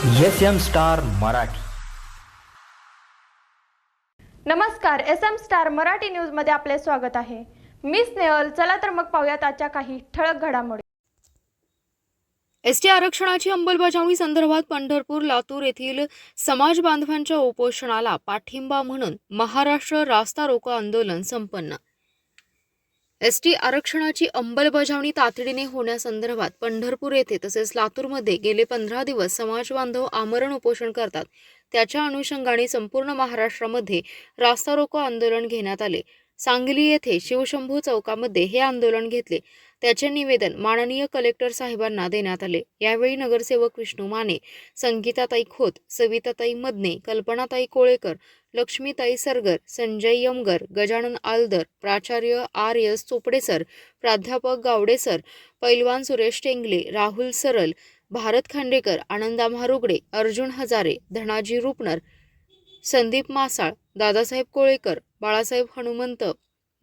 S M star Marathi. नमस्कार S M star Marathi न्यूजमध्ये आपले स्वागत आहे. मी स्नेहल चला तर मग पाहूयात आजच्या काही ठळक घडामोडी. एसटी आरक्षणाची अंमलबजावणी संदर्भात पंढरपूर लातूर येथील समाज बांधवांच्या उपोषणाला पाठिंबा म्हणून महाराष्ट्र रास्ता रोको आंदोलन संपन्न. एसटी आरक्षणाची अंमलबजावणी तातडीने होण्यासंदर्भात पंढरपूर येथे तसेच लातूरमध्ये गेले पंधरा दिवस समाज बांधव आमरण उपोषण करतात. त्याच्या अनुषंगाने संपूर्ण महाराष्ट्रामध्ये रास्ता रोको आंदोलन घेण्यात आले. सांगली येथे शिवशंभू चौकामध्ये हे आंदोलन घेतले. त्याचे निवेदन माननीय कलेक्टर साहेबांना देण्यात आले. यावेळी नगरसेवक विष्णू माने संगीताताई खोत सविताताई मदने कल्पनाताई कोळेकर लक्ष्मीताई सरगर संजय यमगर गजानन आलदर प्राचार्य आर एस चोपडेसर प्राध्यापक गावडेसर पैलवान सुरेश टेंगले राहुल सरल भारत खांडेकर आनंदा महारुगडे अर्जुन हजारे धनाजी रुपनर संदीप मासाळ दादासाहेब कोळेकर बाळासाहेब हनुमंत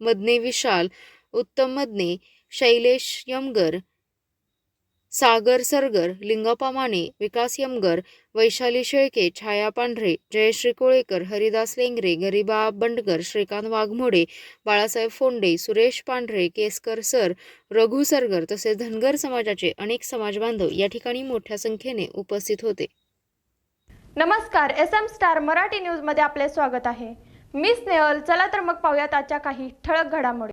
मदने विशाल उत्तम मदने शैलेश यमगर सागर सरगर लिंगापा माने विकास यमगर वैशाली शेळके छाया पांढरे जयश्री कोळेकर हरिदास लेंगरे गरिबा बंडगर श्रीकांत वाघमोडे बाळासाहेब फोंडे सुरेश पांढरे केसकर सर रघु सरगर तसेच धनगर समाजाचे अनेक समाजबांधव या ठिकाणी मोठ्या संख्येने उपस्थित होते. नमस्कार एस एम स्टार मराठी न्यूजमध्ये आपले स्वागत आहे. मी स्नेहल चला तर मग पाहूयात आजच्या काही ठळक घडामोडी.